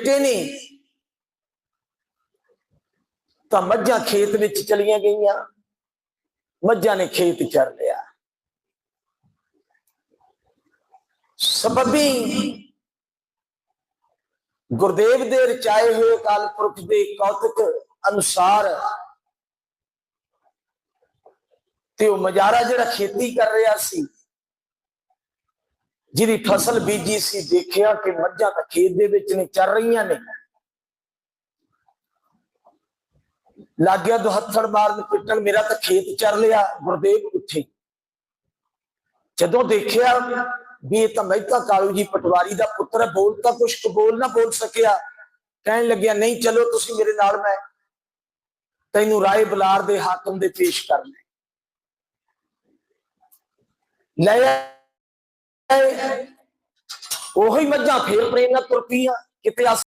ਬੇਟੇ ਨੇ। ਤਾਂ ਮੱਝਾਂ ਖੇਤ ਵਿੱਚ ਚਲੀਆਂ ਗਈਆਂ। ਮੱਝਾਂ ਨੇ ਖੇਤ ਚਰ ਲਿਆ। ਸਬਬੀ ਗੁਰਦੇਵ ਦੇ ਰਚਾਏ ਹੋਏ ਕਾਲ ਪੁਰਖ ਦੇ ਕੌਤਕ ਅਨੁਸਾਰ ਤੇ ਉਹ ਮਜਾਰਾ ਜਿਹੜਾ ਖੇਤੀ ਕਰ ਰਿਹਾ ਸੀ ਜਿਹਦੀ ਫਸਲ ਬੀਜੀ ਸੀ, ਦੇਖਿਆ ਕਿ ਮੱਝਾਂ ਤਾਂ ਖੇਤ ਦੇ ਵਿੱਚ ਨੇ ਚੱਲ ਰਹੀਆਂ ਨੇ। ਲੱਗਿਆ ਦੁਹੱਥੜ ਮਾਰਨ ਪਿੱਟਣ, ਮੇਰਾ ਤਾਂ ਖੇਤ ਚਰ ਲਿਆ ਗੁਰਦੇਵ ਉੱਠੇ ਜਦੋਂ ਦੇਖਿਆ ਵੀ ਇਹ ਤਾਂ ਮਹਿਤਾ ਕਾਲੂ ਜੀ ਪਟਵਾਰੀ ਦਾ ਪੁੱਤਰ ਹੈ, ਬੋਲ ਤਾਂ ਕੁਛ ਬੋਲ ਨਾ ਬੋਲ ਸਕਿਆ। ਕਹਿਣ ਲੱਗਿਆ, ਨਹੀਂ, ਚਲੋ ਤੁਸੀਂ ਮੇਰੇ ਨਾਲ, ਮੈਂ ਤੈਨੂੰ ਰਾਏ ਬੁਲਾਰ ਦੇ ਹਾਕਮ ਦੇ ਪੇਸ਼ ਕਰਨਾ ਹੈ। ਲੈ ਉਹੀ ਮੱਝਾਂ ਫੇਰ ਪ੍ਰੇਰਨਾ ਤੁਰ ਪਈਆਂ ਕਿਤੇ